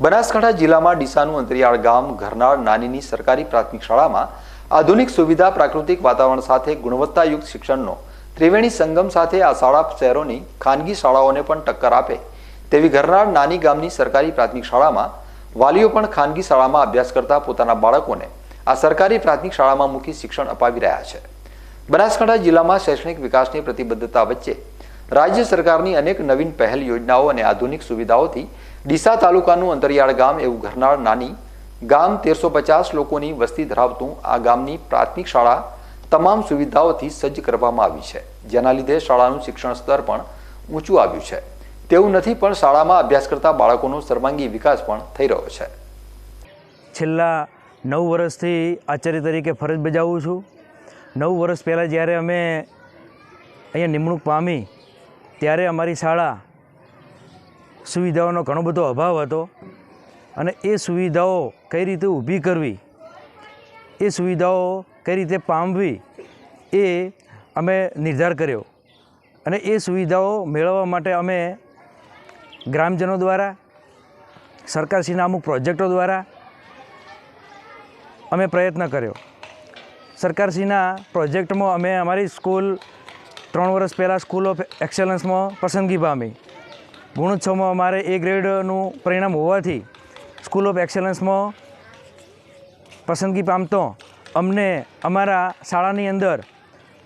બનાસકાંઠા જિલ્લામાં ડીસાનું અંતરિયાળ ગામ ઘરનાળ નાનીની સરકારી પ્રાથમિક શાળામાં આધુનિક સુવિધા, પ્રાકૃતિક વાતાવરણ સાથે ગુણવત્તાયુક્ત શિક્ષણનો ત્રિવેણી સંગમ સાથે આ શાળા શહેરોની ખાનગી શાળાઓને પણ ટક્કર આપે. તેવી ઘરનાળ નાની ગામની સરકારી પ્રાથમિક શાળામાં વાલીઓ પણ ખાનગી શાળામાં અભ્યાસ કરતા પોતાના બાળકોને આ સરકારી પ્રાથમિક શાળામાં મૂકી શિક્ષણ અપાવી રહ્યા છે. બનાસકાંઠા જિલ્લામાં શૈક્ષણિક વિકાસની પ્રતિબદ્ધતા વચ્ચે રાજ્ય સરકારની અનેક નવીન પહેલ યોજનાઓ અને આધુનિક સુવિધાઓથી ડીસા તાલુકાનું અંતરિયાળ ગામ એવું ઘરનાળ નાની ગામ તેરસો પચાસ લોકોની વસ્તી ધરાવતું આ ગામની પ્રાથમિક શાળા તમામ સુવિધાઓથી સજ્જ કરવામાં આવી છે. જેના લીધે શાળાનું શિક્ષણ સ્તર પણ ઊંચું આવ્યું છે. તેવું નથી પણ શાળામાં અભ્યાસ કરતા બાળકોનો સર્વાંગી વિકાસ પણ થઈ રહ્યો છે. છેલ્લા નવ વર્ષથી આચાર્ય તરીકે ફરજ બજાવું છું. નવ વર્ષ પહેલાં જ્યારે અમે અહીંયા નિમણૂક પામી, ત્યારે અમારી શાળા સુવિધાઓનો ઘણો બધો અભાવ હતો અને એ સુવિધાઓ કઈ રીતે ઊભી કરવી, એ સુવિધાઓ કઈ રીતે પામવી એ અમે નિર્ધાર કર્યો. અને એ સુવિધાઓ મેળવવા માટે અમે ગ્રામજનો દ્વારા, સરકારશ્રીના અમુક પ્રોજેક્ટો દ્વારા અમે પ્રયત્ન કર્યો. સરકારશ્રીના પ્રોજેક્ટમાં અમે અમારી સ્કૂલ, ત્રણ વર્ષ પહેલાં સ્કૂલ ઓફ એક્સેલન્સમાં પસંદગી પામી. ગુણોત્સવમાં અમારે એ ગ્રેડનું પરિણામ હોવાથી સ્કૂલ ઓફ એક્સેલન્સમાં પસંદગી પામતો અમને અમારા શાળાની અંદર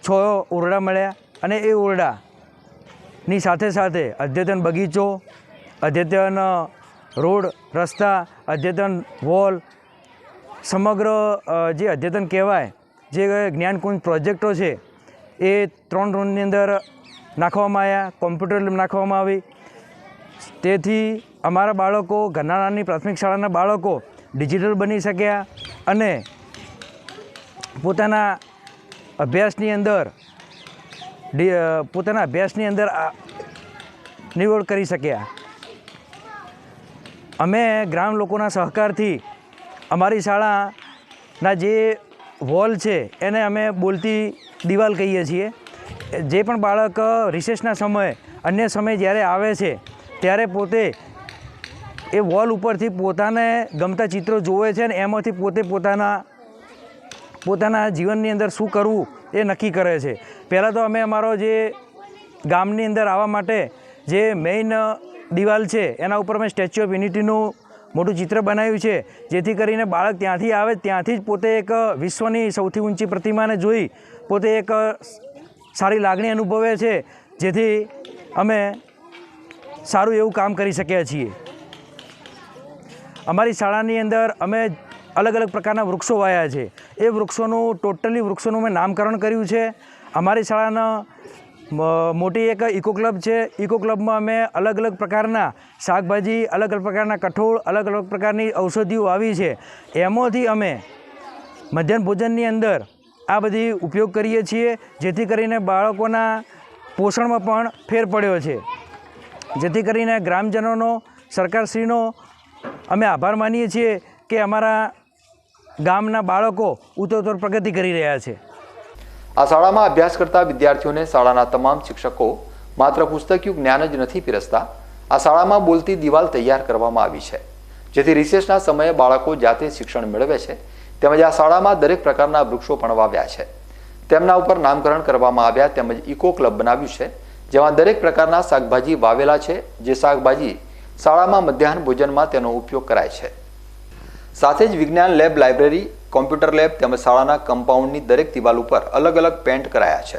છ ઓરડા મળ્યા અને એ ઓરડાની સાથે સાથે અદ્યતન બગીચો, અદ્યતન રોડ, રસ્તા, અદ્યતન વોલ, સમગ્ર જે અદ્યતન કહેવાય, જે જ્ઞાનકુંજ પ્રોજેક્ટો છે, એ ત્રણ રૂમની અંદર નાખવામાં આવ્યા, કોમ્પ્યુટર નાખવામાં આવી તેથી અમારા બાળકો ઘરનાળાની પ્રાથમિક શાળાના બાળકો ડિજિટલ બની શક્યા અને પોતાના અભ્યાસની અંદર પોતાના અભ્યાસની અંદર નિવડ કરી શક્યા. અમે ગ્રામ લોકોના સહકારથી અમારી શાળાના જે વોલ છે એને અમે બોલતી દિવાલ કહીએ છીએ. જે પણ બાળક રિસેસના સમયે, અન્ય સમયે જ્યારે આવે છે ત્યારે પોતે એ વોલ ઉપરથી પોતાને ગમતા ચિત્રો જોવે છે અને એમાંથી પોતે પોતાના પોતાના જીવનની અંદર શું કરવું એ નક્કી કરે છે. પહેલાં તો અમે અમારો જે ગામની અંદર આવવા માટે જે મેઇન દિવાલ છે, એના ઉપર અમે સ્ટેચ્યુ ઓફ યુનિટીનું મોટું ચિત્ર બનાવ્યું છે, જેથી કરીને બાળક ત્યાંથી આવે, ત્યાંથી જ પોતે એક વિશ્વની સૌથી ઊંચી પ્રતિમાને જોઈ પોતે એક સારી લાગણી અનુભવે છે. જેથી અમે સારું એવું કામ કરી શક્યા છીએ. અમારી શાળાની અંદર અમે અલગ અલગ પ્રકારના વૃક્ષો વાયા છે. એ વૃક્ષોનું, ટોટલી વૃક્ષોનું મેં નામકરણ કર્યું છે. અમારી શાળાના મોટી એક ઇકો ક્લબ છે. ઇકો ક્લબમાં અમે અલગ અલગ પ્રકારના શાકભાજી, અલગ અલગ પ્રકારના કઠોળ, અલગ અલગ પ્રકારની ઔષધિઓ આવી છે. એમાંથી અમે મધ્યાહન ભોજનની અંદર આ બધી ઉપયોગ કરીએ છીએ, જેથી કરીને બાળકોના પોષણમાં પણ ફેર પડ્યો છે. જેથી કરીને ગ્રામજનોનો, સરકારશ્રીનો અમે આભાર માનીએ છીએ કે અમારા ગામના બાળકો ઉત્તરોત્તર પ્રગતિ કરી રહ્યા છે. આ શાળામાં અભ્યાસ કરતા વિદ્યાર્થીઓને શાળાના તમામ શિક્ષકો માત્ર પુસ્તકિયું જ્ઞાન જ નથી પીરસતા, આ શાળામાં બોલતી દિવાલ તૈયાર કરવામાં આવી છે. જેથી રિસેસના સમયે બાળકો જાતે શિક્ષણ મેળવે છે, તેમજ આ શાળામાં દરેક પ્રકારના વૃક્ષો પણ વાવ્યા છે. તેમના ઉપર નામકરણ કરવામાં આવ્યા તેમજ ઇકો ક્લબ બનાવ્યું છે જેમાં દરેક પ્રકારના શાકભાજી વાવેલા છે, જે શાકભાજી શાળામાં મધ્યાહન ભોજનમાં તેનો ઉપયોગ કરાય છે. સાથે જ વિજ્ઞાન લેબ લાઇબ્રેરી, કોમ્પ્યુટર લેબ તેમજ શાળાના કમ્પાઉન્ડની દરેક દિવાલ ઉપર અલગ અલગ પેન્ટ કરાયા છે.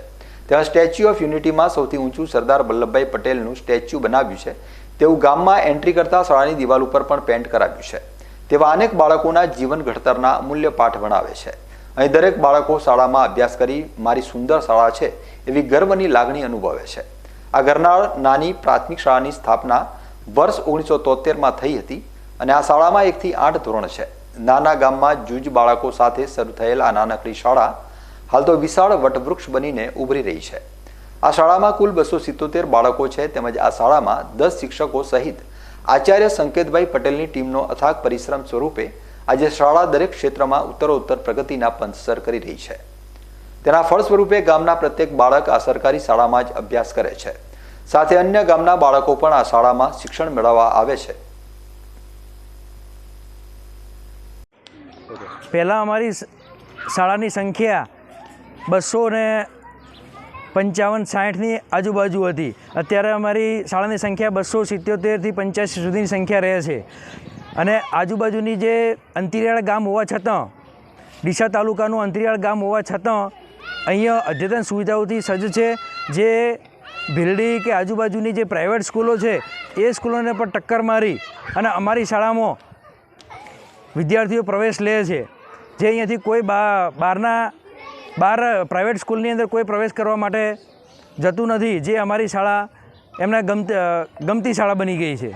તેમાં સ્ટેચ્યુ ઓફ યુનિટીમાં સૌથી ઊંચું સરદાર વલ્લભભાઈ પટેલનું સ્ટેચ્યુ બનાવ્યું છે. તેવું ગામમાં એન્ટ્રી કરતા શાળાની દિવાલ ઉપર પણ પેન્ટ કરાવ્યું છે. તેવા અનેક બાળકોના જીવન ઘડતરના મૂલ્ય પાઠ ભણાવે છે. અહીં દરેક બાળકો શાળામાં અભ્યાસ કરી, મારી સુંદર શાળા છે એવી ગર્વની લાગણી અનુભવે છે. આ ઘરનાળ નાની પ્રાથમિક શાળાની સ્થાપના વર્ષ ઓગણીસો તોતેરમાં થઈ હતી અને આ શાળામાં એકથી આઠ ધોરણ છે. નાના ગામમાં જૂજ બાળકો સાથે શરૂ થયેલ આ નાનકડી શાળા હાલ તો વિશાળ વટવૃક્ષ બનીને ઉભરી રહી છે. આ શાળામાં કુલ બસો સિત્તોતેર બાળકો છે તેમજ આ શાળામાં દસ શિક્ષકો સહિત આચાર્ય સંકેતભાઈ પટેલની ટીમનો અથાગ પરિશ્રમ સ્વરૂપે આજે શાળા દરેક ક્ષેત્રમાં ઉત્તરોત્તર પ્રગતિના પંથસર કરી રહી છે. તેના ફળ સ્વરૂપે ગામના પ્રત્યેક બાળક આ સરકારી શાળામાં જ અભ્યાસ કરે છે. સાથે અન્ય ગામના બાળકો પણ આ શાળામાં શિક્ષણ મેળવવા આવે છે. પહેલાં અમારી શાળાની સંખ્યા બસો ને પંચાવન સાઠની આજુબાજુ હતી. અત્યારે અમારી શાળાની સંખ્યા બસો સિત્યોતેરથી પંચ્યાસી સુધીની સંખ્યા રહે છે. અને આજુબાજુની જે અંતરિયાળ ગામ હોવા છતાં, ડીસા તાલુકાનું અંતરિયાળ ગામ હોવા છતાં અહીંયા અદ્યતન સુવિધાઓથી સજ્જ છે. જે ભીલડી કે આજુબાજુની જે પ્રાઇવેટ સ્કૂલો છે, એ સ્કૂલોને પણ ટક્કર મારી અને અમારી શાળામાં વિદ્યાર્થીઓ પ્રવેશ લે છે. જે અહીંયાથી કોઈ બા, બહારના, બહાર પ્રાઇવેટ સ્કૂલની અંદર કોઈ પ્રવેશ કરવા માટે જતું નથી. જે અમારી શાળા એમને ગમતી ગમતી શાળા બની ગઈ છે.